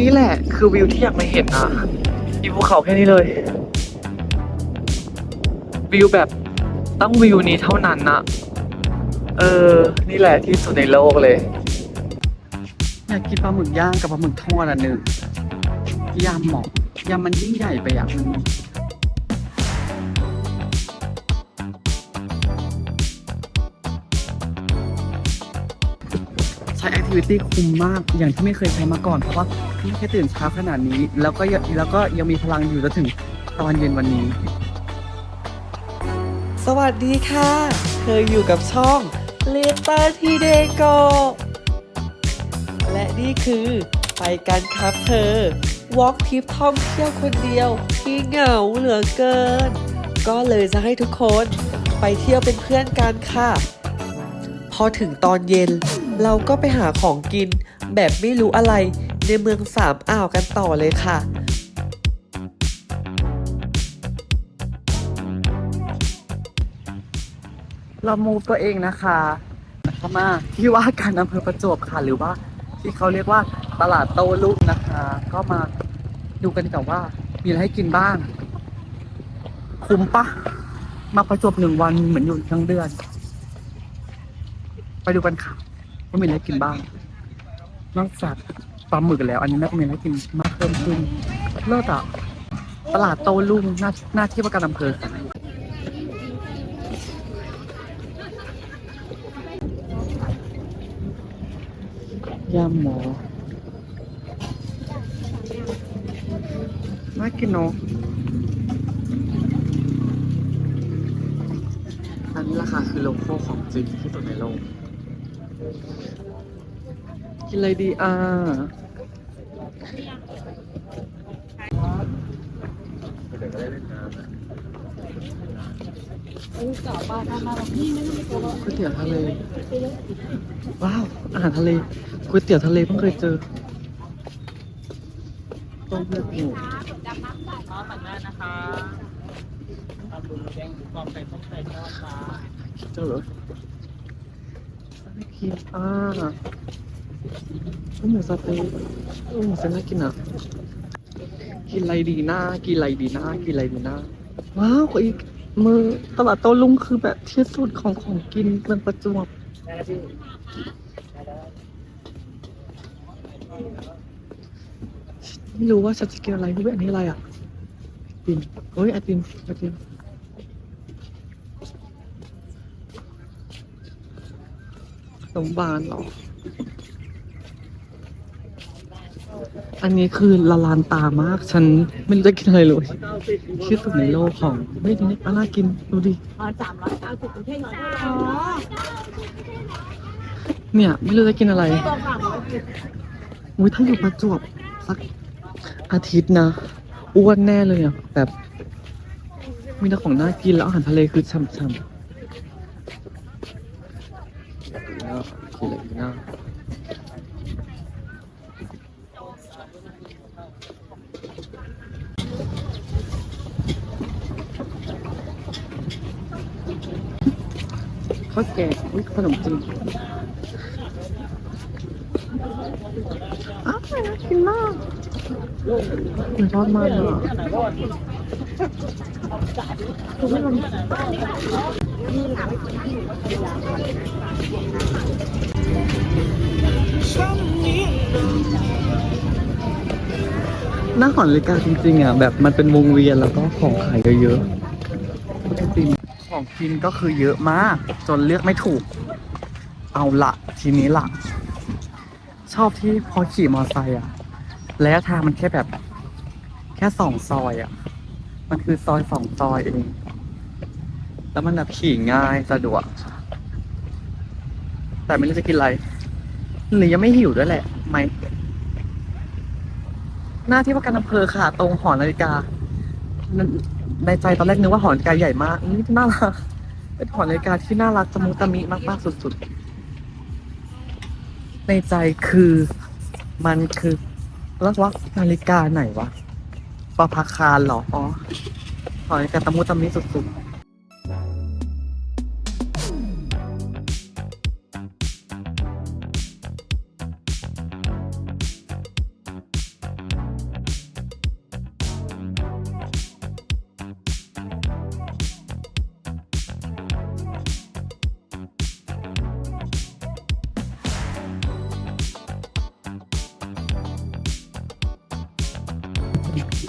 นี่แหละคือวิวที่อยากมาเห็นอะมีภูเขาแค่นี้เลย วิวแบบต้องวิวนี้เท่านั้นนะเออ นี่แหละที่สุดในโลกเลย อยากกินปลาหมึกย่างกับปลาหมึกทอดอันหนึ่งยำหมอกยำมันยิ่งใหญ่ไปอย่างนึงใช้แอคทิวิตี้คุ้มมากอย่างที่ไม่เคยใช้มาก่อนเพราะว่า ไม่เคยตื่นเช้าขนาดนี้ แล้วก็ยังแล้วก็ยังมีพลังอยู่จนถึงตอนเย็นวันนี้ สวัสดีค่ะ เธออยู่กับช่องเลตาทีเดโกและนี่คือไปกันครับเธอ วอล์กทริปท่องเที่ยวคนเดียวที่เหงาเหลือเกิน ก็เลยจะให้ทุกคนไปเที่ยวเป็นเพื่อนกันค่ะ พอถึงตอนเย็น เราก็ไปหาของกินแบบไม่รู้อะไร ในเมืองสามอ่าวกันต่อเลยค่ะเรามูฟตัวเองนะคะข้ามาที่ว่าการอำเภอประจวบค่ะ หรือว่าที่เขาเรียกว่าตลาดโต้รุ่งนะคะ ก็มาดูกันกว่าว่า มีอะไรให้กินบ้าง คุ้มปะมาประจวบหนึ่งวันเหมือนอยู่ทั้งเดือน ไปดูกันค่ะว่ามีอะไรกินบ้าง นอกจาก ปลาหมึกแล้ว อันนี้น่าจะมีอะไรให้กินมากเพิ่มขึ้นเลิศอะตลาดโต้รุ่งหน้าหน้าที่ว่าการอำเภอค่ะยำหมอน่ากินเนาะอันนี้ราคาคือโลโก้ของจริงที่สุดในโลก กินอะไรดีอะก๋วยเตี๋ยวทะเล ว้าว อาหารทะเลก๋วยเตี๋ยวทะเลเพิ่งเคยเจอ ต้มเลือดหมูเจอเหรอไม่กินอ่าต้ม หมูสะเต๊ะต้มหมูสะเต๊ะน่ากินอะ กินอะไรดีนะกินอะไรดีนะกินอะไรดีนะว้าวอีกมือตลาดโต้รุ่งคือแบบที่สุดของของกินเมืองประจวบไม่รู้ว่าฉันจะกินอะไรเฮ้ยอันนี้อะไรอะไอติมเฮ้ยไอติมไอติมขนมบานเหรอ อันนี้คือละลานตามาก ฉันไม่รู้จะกินอะไรเลยที่สุดในโลกของเฮ้ยนี่น่ากินดูดิสามร้อยเก้าสิบกรุงเทพหน่อยอ๋อเนี่ยไม่รู้จะกินอะไรอุ้ยถ้าอยู่ประจวบสักอาทิตย์นะอ้วนแน่เลยอะแบบมีแต่ของน่ากินแล้วอาหารทะเลคือช่ำๆกินอะไรกินะ วแกงอุ๊ยขนมจีนอ้าวน่า หน้าหอนาฬิกาจริงๆอะแบบมันเป็นวงเวียนแล้วก็ของขายเยอะๆจริงของกินก็คือเยอะมาก จนเลือกไม่ถูก เอาละทีนี้ละชอบที่พอขี่มอเตอร์ไซค์อะแล้วทางมันแค่แบบ แค่สองซอยอะ มันคือซอยสองซอยเอง แล้วมันแบบขี่ง่ายสะดวก แต่ไม่รู้จะกินอะไรหรือยังไม่หิวด้วยแหละ ไหม หน้าที่ว่าการอำเภอค่ะ ตรงหอนาฬิกา ในใจตอนแรกนึกว่าหอนาฬิกาใหญ่มากนี่น่ารักเป็นหอนาฬิกาที่น่ารักตะมุตะมิมากๆสุดๆ ในใจคือมันคือแล้วว่านาฬิกาไหนวะปาพาคารเหรออ๋อหอนาฬิกาตะมุตะมิสุดๆ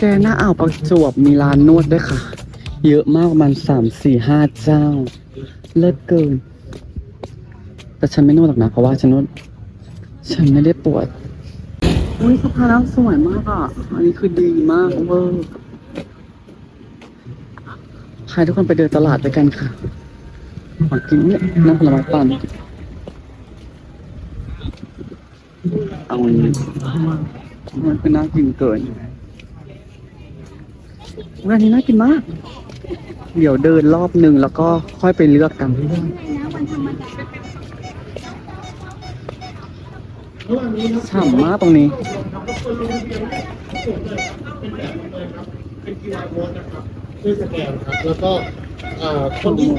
แกหน้าอ่าวประจวบมีร้านนวดด้วยค่ะ เยอะมากประมาณสามสี่ห้าเจ้า เลิศเกิน แต่ฉันไม่นวดหรอกนะ เพราะว่าฉันนวดฉันไม่ได้ปวดอุ้ยสะพานน้ำสวยมากอะ อันนี้คือดีมากเวอร์พาทุกคนไปเดินตลาดด้วยกันค่ะขอกินเนี่ยน้ำผลไม้ปั่นเอาอันนี้มันคือน่ากินเกิน วันนี้น่ากินมาก เดี๋ยวเดินรอบหนึ่งแล้วก็ค่อยไปเลือกกันฉ่ำมากตรงนี้ เป็น QR code นะครับช่วยสแกนครับ แล้วก็เอ่อคนที่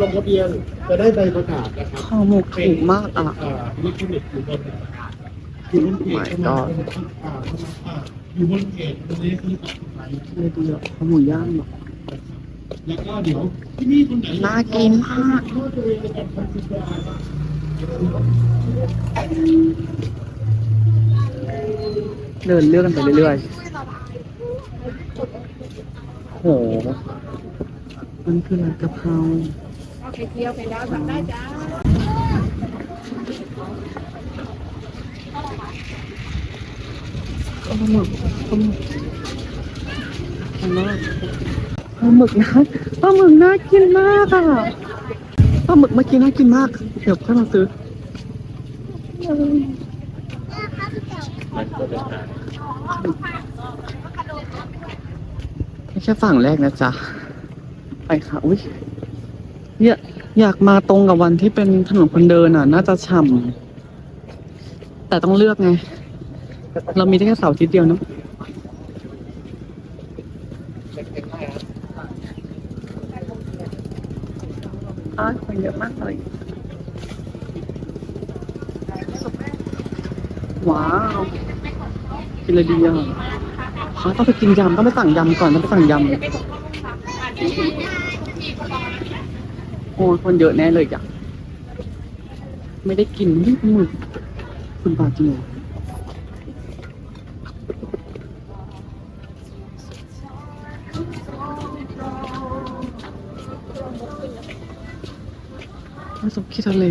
ลงทะเบียนจะได้ใบประกาศนะครับข้าวหมกถูกมากอะ เอ่ออิเล็กทรอนิกส์อยู่บนอยู่บนเพจ My God อ่า อยู่บนเพจตรงนี้คือตัดไปเลยดีอะข้าวหมูย่างอะแล้วก็เดี๋ยวที่นี่คนไหนน่ากินมากเดินเลือกกันไปเรื่อยๆโหมันคือร้านกะเพราโอเคเที่ยวไปแล้วสั่งได้จ้า ข้าหมึกข้าหมึกข้าหมึกปลาหมึกนะปลาหมึกน่ากินมากอะปลาหมึกเมื่อกี้น่ากินมาก เดี๋ยวค่อยมาซื้อไม่ใช่ฝั่งแรกนะจ๊ะ ไปค่ะ อุ้ยเนี่ยอยากมาตรงกับวันที่เป็นถนนคนเดินอะ น่าจะฉ่ำแต่ต้องเลือกไง เรามีได้แค่เสาร์อาทิตย์เดียวเนอะอ้าวคนเยอะมากเลย ว้าวกินเลยดีอะเขาต้องไปกินยำต้องไปสั่งยำก่อนต้องไปสั่งยำโอ้ยคนเยอะแน่เลยอะไม่ได้กินนี่หมึกคุณปาจริงเหรอน้ำซุปขี้ทะเล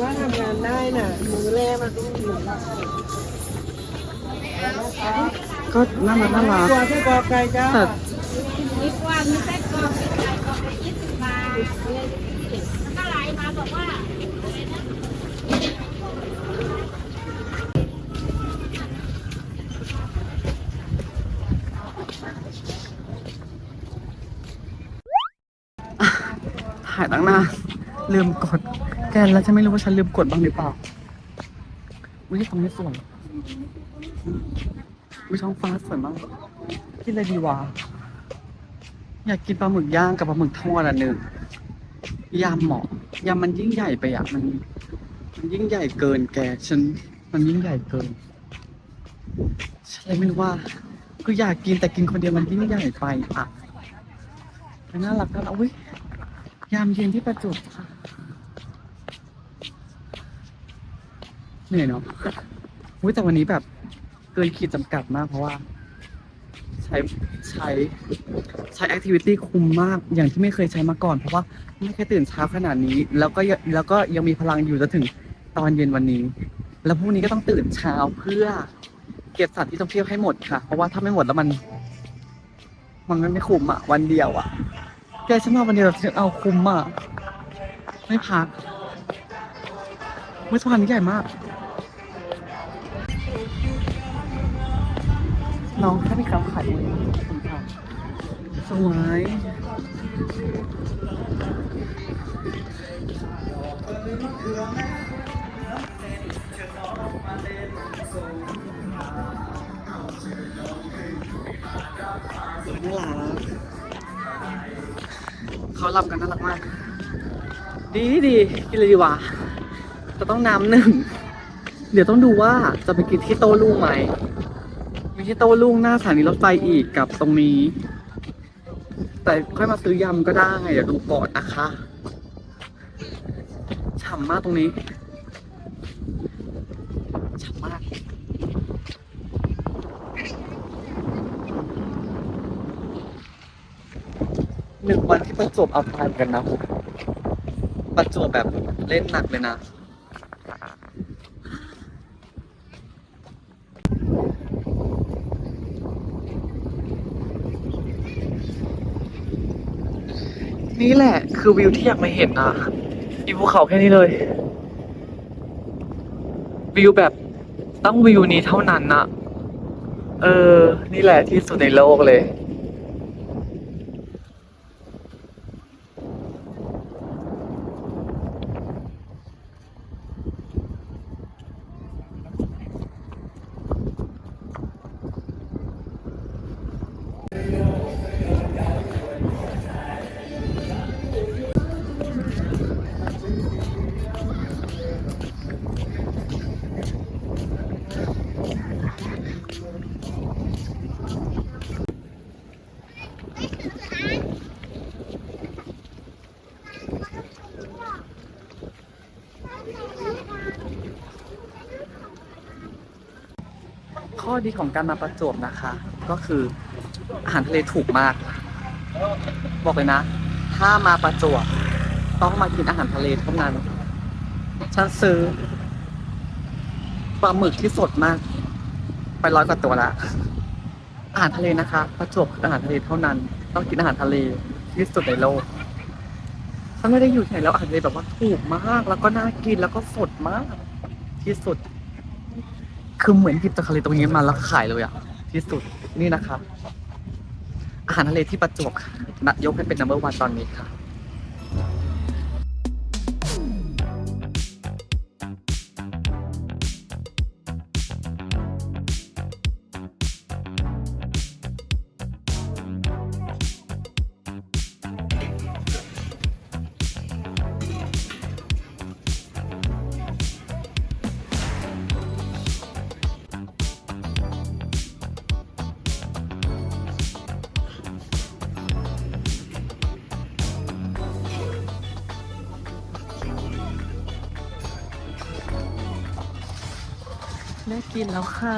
ว่าทำงานได้น่ะมือแรกมันต้องอยู่ก็น่ารักน่ารักตัวที่กอไก่จ้าแต่ มีกว่ามีไส้กรอกมีไก่กรอกไปยี่สิบบาทแล้วก็ไลน์มาบอกว่า ถ่าย ตั้งนานลืมกด แกแล้วฉันไม่รู้ว่าฉันลืมกดบ้างหรือเปล่าวิตรงนี้สวยวิท้องฟ้าสวยมากกินอะไรดีวะอยากกินปลาหมึกย่างกับปลาหมึกทอดอันหนึ่งยำเหมาะยำมันยิ่งใหญ่ไปอะมัน มันยิ่งใหญ่เกินแก ฉัน มันยิ่งใหญ่เกินฉันเลยไม่รู้ว่าคืออยากกินแต่กินคนเดียวมันยิ่งใหญ่ไปอะน่ารักน่ารักอุ้ย ยามเย็นที่ประจวบค่ะเหนื่อยเนาะอุ้ยแต่วันนี้แบบเกินขีดจำกัดมากเพราะว่า ใช้ใช้ใช้แอคทิวิตี้คุ้มมากอย่างที่ไม่เคยใช้มาก่อน เพราะว่าไม่เคยตื่นเช้าขนาดนี้ แล้วก็แล้วก็ยังมีพลังอยู่จนถึงตอนเย็นวันนี้ แล้วพรุ่งนี้ก็ต้องตื่นเช้าเพื่อเก็บสัตว์ที่ต้องเที่ยวให้หมดค่ะ เพราะว่าถ้าไม่หมดแล้วมัน มันไม่คุ้มอะวันเดียวอะ แกฉันมาวันเดียวฉันเอาคุ้มอะ ไม่พักวิสะพานนี้ใหญ่มาก น้องแค่ม่ขับขายเลยสวยน่ารัก เขาลำกันน่ารักมากดีดีดีกินเลยดีกว่าจะต้องน้ำหนึ่ง เดี๋ยวต้องดูว่าจะไปกินที่โต้รุ่งไหมมีที่โต้รุ่งหน้าสถานีรถไฟอีกกับตรงนี้ แต่ค่อยมาซื้อยำก็ได้เดี๋ยวดูก่อนนะคะ ฉ่ำมากตรงนี้ฉ่ำมาก หนึ่งวันที่ประจวบเอาตายกันนะประจวบแบบเล่นหนักเลยนะนี่แหละคือวิวที่อยากมาเห็นนะอีภูเขาแค่นี้เลย วิวแบบต้องวิวนี้เท่านั้นนะเออ นี่แหละที่สุดในโลกเลย ดีของการมาประจวบนะคะ ก็คืออาหารทะเลถูกมาก บอกเลยนะ ถ้ามาประจวบต้องมากินอาหารทะเลเท่านั้น ฉันซื้อปลาหมึกที่สดมาก ไปร้อยกว่าตัวละอาหารทะเลนะคะ ประจวบคืออาหารทะเลเท่านั้น ต้องกินอาหารทะเลที่สุดในโลกฉันไม่ได้อยู่ไหนแล้วอาหารทะเลแบบว่าถูกมาก แล้วก็น่ากินแล้วก็สดมากที่สุด คือเหมือนหยิบจากทะเลตรงนี้มาแล้วขายเลยอะที่สุดนี่นะคะ อาหารทะเลที่ประจวบค่ะยกให้เป็นนัมเบอร์วันตอนนี้ค่ะ ได้กินแล้วค่ะ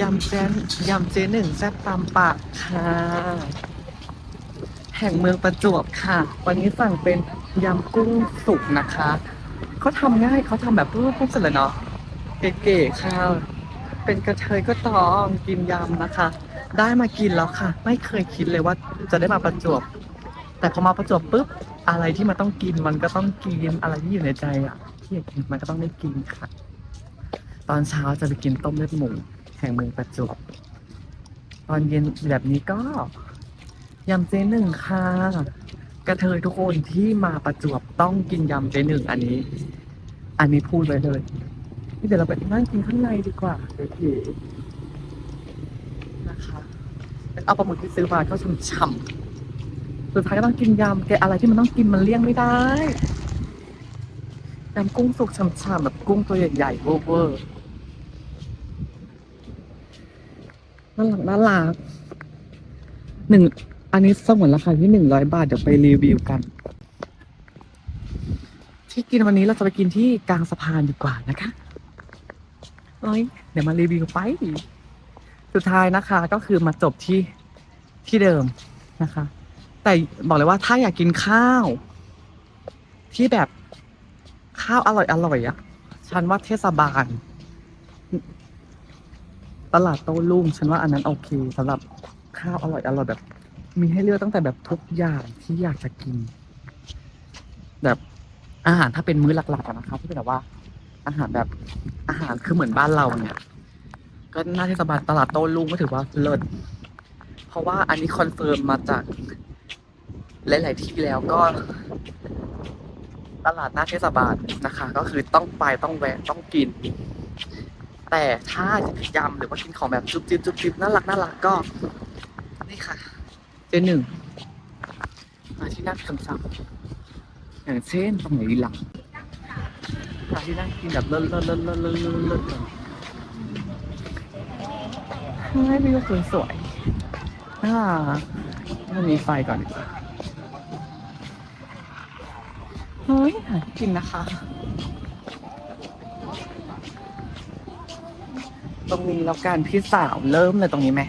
ยำเจนยำเจหนึ่งแซ่บตามปากค่ะ แห่งเมืองประจวบค่ะ วันนี้สั่งเป็นยำกุ้งสุกนะคะ เขาทำง่ายเขาทำแบบรูปพุ่งเสร็จเลยเนาะเก๋ๆค่ะ เป็นกระเทยก็ต้องกินยำนะคะ ได้มากินแล้วค่ะ ไม่เคยคิดเลยว่าจะได้มาประจวบ แต่พอมาประจวบปุ๊บ อะไรที่มันต้องกินมันก็ต้องกินอะไรที่อยู่ในใจอะ ที่อยากกินมันก็ต้องได้กินค่ะ ตอนเช้าจะไปกินต้มเลือดหมูแห่งเมืองประจวบตอนเย็นแบบนี้ก็ยำเจหนึ่งค่ะกระเทยทุกคนที่มาประจวบต้องกินยำเจหนึ่งอันนี้ อันนี้พูดไว้เลยนี่เดี๋ยวเราไปนั่งกินข้างในดีกว่าเก๋ๆนะคะเอาปลาหมึกที่ซื้อมาก็ฉ่ำสุดท้ายก็ต้องกินยำแกอะไรที่มันต้องกินมันเลี่ยงไม่ได้ ยำกุ้งสุกฉ่ำๆแบบกุ้งตัวใหญ่ๆเวอร์ๆน่ารักน่ารักหนึ่งอันนี้สมวนราคาที่หนึ่งร้อยบาท เดี๋ยวไปรีวิวกัน ที่กินวันนี้เราจะไปกินที่กลางสะพานดีกว่านะคะเอ้ยเดี๋ยวมารีวิวไป สุดท้ายนะคะ ก็คือมาจบที่ที่เดิมนะคะ แต่บอกเลยว่าถ้าอยากกินข้าว ที่แบบ ข้าวอร่อยอร่อยอะฉันว่าเทศบาล ตลาดโต้รุ่งฉันว่าอันนั้นโอเคสำหรับข้าวอร่อยอร่อยแบบ มีให้เลือกตั้งแต่แบบทุกอย่างที่อยากจะกิน แบบอาหารถ้าเป็นมื้อหลักๆอะนะครับที่เป็นแบบว่า อาหารแบบอาหารคือเหมือนบ้านเราเนี่ย ก็น่าเทศบาลตลาดโต้รุ่งก็ถือว่าเลิศเพราะว่าอันนี้คอนเฟิร์มมาจากหลายๆที่แล้วก็ ตลาดหน้าเทศบาลนะคะ ก็คือต้องไปต้องแวะต้องกิน แต่ถ้าจะกินยำหรือว่ากินของแบบจุ๊บจิ๊บจุ๊บจิ๊บน่ารักน่ารักก็ นี่ค่ะ เจนหนึ่งมาที่นั่งซ้ำๆอย่างเช่นตรงไหนดีหลังมาที่นั่งกินแบบเลิศเลิศเลิศเลิศเลิศเลิศเลิศเลยให้วิวสวยๆอ่ามันมีไฟก่อนดีกว่า ยหากินนะคะ ตรงนี้แล้วกันพี่สาวเริ่มเลยตรงนี้ไหม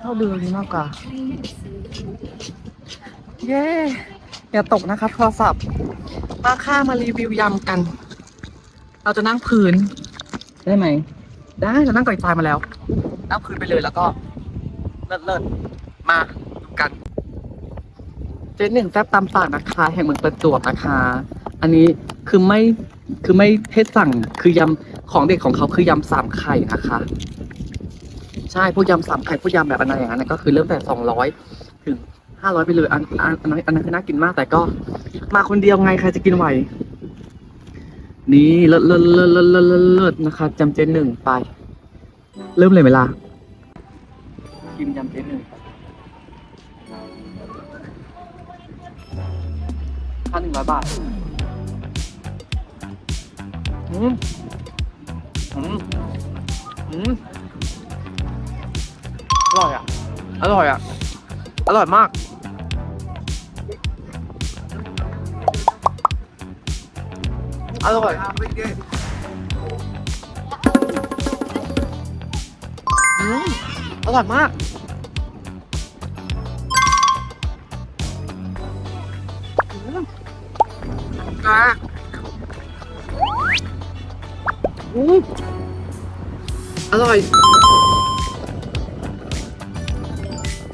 เข้าดูตรงนี้มากกว่า เย้อย่าตกนะคะโทรศัพท์ มาค่ามารีวิวยำกัน เราจะนั่งพื้น ได้ไหม ได้เรานั่งก่อยตายมาแล้ว นั่งพื้นไปเลยแล้วก็ เลิศเลิศมาดูกัน เจ๊หนึ่งแซ่บตำปากนะคะ แห่งเมืองประจวบนะคะ อันนี้คือไม่คือไม่เทศสั่งคือยำของเด็กของเขาคือยำสามไข่นะคะ ใช่พวกยำสามไข่พวกยำแบบอะไรอย่างนั้นก็คือเริ่มแต่สองร้อยถึงห้าร้อยไปเลยอันอันอันนั้นอันนั้นคือน่ากินมากแต่ก็ มาคนเดียวไงใครจะกินไหวนี่เลิศเลิศเลิศเลิศเลิศเลิศนะคะจำเจนหนึ่งไป เริ่มเลยเวลากินยำเจนหนึ่ง ค่าหนึ่งร้อยบาท อืม อืม อืม อร่อยอะ อร่อยอะ อร่อยมาก อร่อยอืม อร่อยมาก อะอืมอร่อย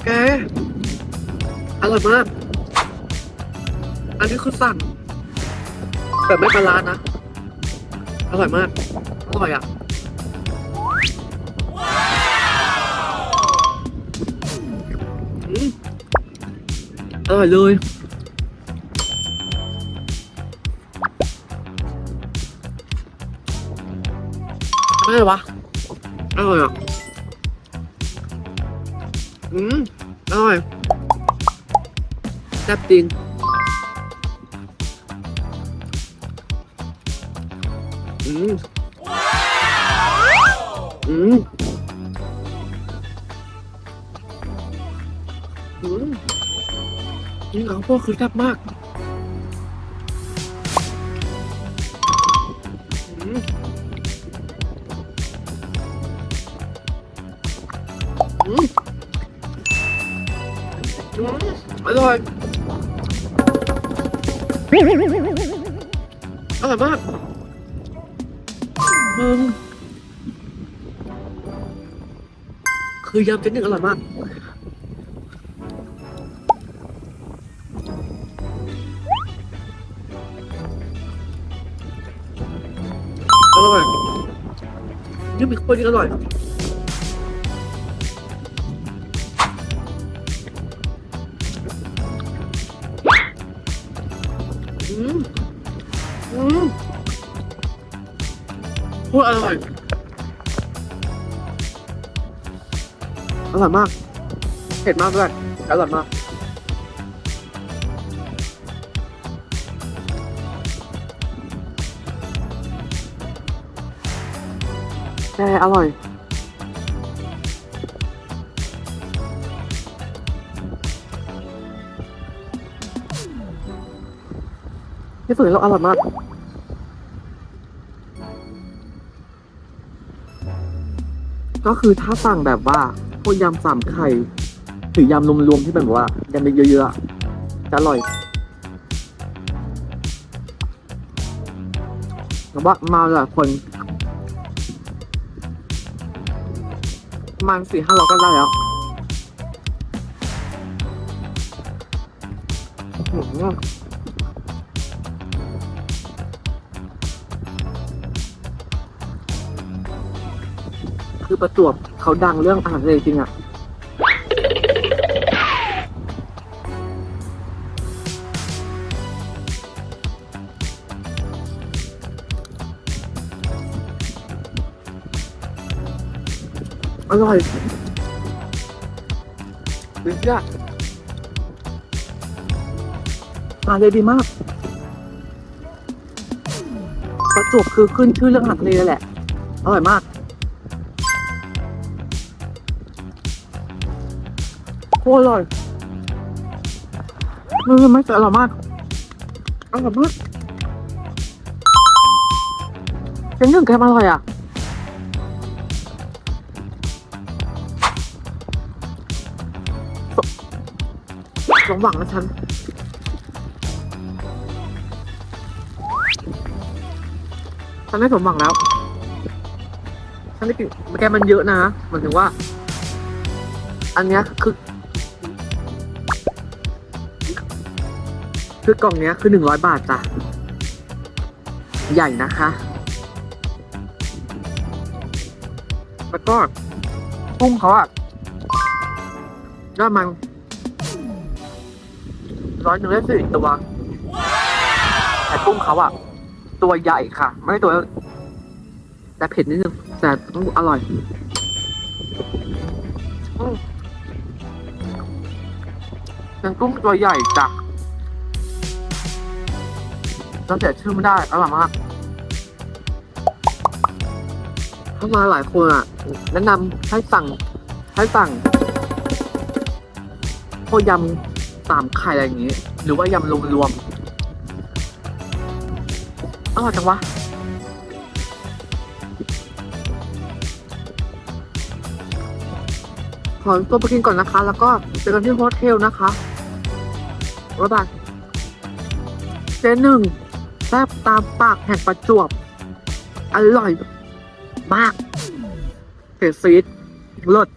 แก อร่อยมาก อันนี้คือสั่งแบบไม่ปลาร้านะ อร่อยมาก อร่อยอะอร่อยเลย ร่อยอะ อืมอร่อยแซ่บจริงอืมอืมอืมนี่ข้าวโพดคือแซ่บมาก อร่อยมากมึงคือยำเจนหนึ่งอร่อยมาก อร่อยนี่มีข้าวโพดนี่อร่อย อร่อยมาก เผ็ดมากด้วยอร่อยมาก แต่อร่อย ที่สุดแล้อร่อยมากก็คือถ้าสั่งแบบว่า พวกยำสามไข่หรือยำรวมๆที่แบบว่ายำเยอะๆจะอร่อยแต่ว่ามาหลายคนประมาณสี่ห้าร้อยก็ได้แล้ว ประจวบเขาดังเรื่องอาหารทะเลจริงอะอร่อยดีจ้ะอาหารทะเลดีมาก ประจวบคือขึ้นชื่อเรื่องอาหารทะเลเลยแหละ อร่อยมาก คตรอร่อยไม่ไม่ไม่อร่อยมากอร่อยมากเจ๊งหนึ่งแกมอร่อยอะสมหวังแล้วฉันฉันได้สมหวังแล้ว ฉันได้กินแกมันเยอะนะหมายถึงว่า อันเนี้ยคือ คือกล่องเนี้ยคือหนึ่งร้อยบาทจ้ะ ใหญ่นะคะ แล้วก็กุ้งเขาอะได้มันร้อยหนึ่งได้สี่ตัว แต่กุ้งเขาอะตัวใหญ่ค่ะ ไม่ตัว แต่เผ็ดนิดนึง แต่ต้องอร่อยอืมเป็นกุ้งตัวใหญ่จ้ะ เราเสียชื่อไม่ได้อร่อยมากถ้ามาหลายคนอะ แนะนำให้สั่ง ให้สั่งพวกยำสามไข่อะไรอย่างงี้ หรือว่ายำรวมๆอร่อยจังวะขอตัวไปกินก่อนนะคะ แล้วก็เจอกันที่โฮเทลนะคะบ๊ายบายเจหนึ่ง แซ่บตามปากแห่งประจวบ อร่อยมากเผ็ดซีดเลิศ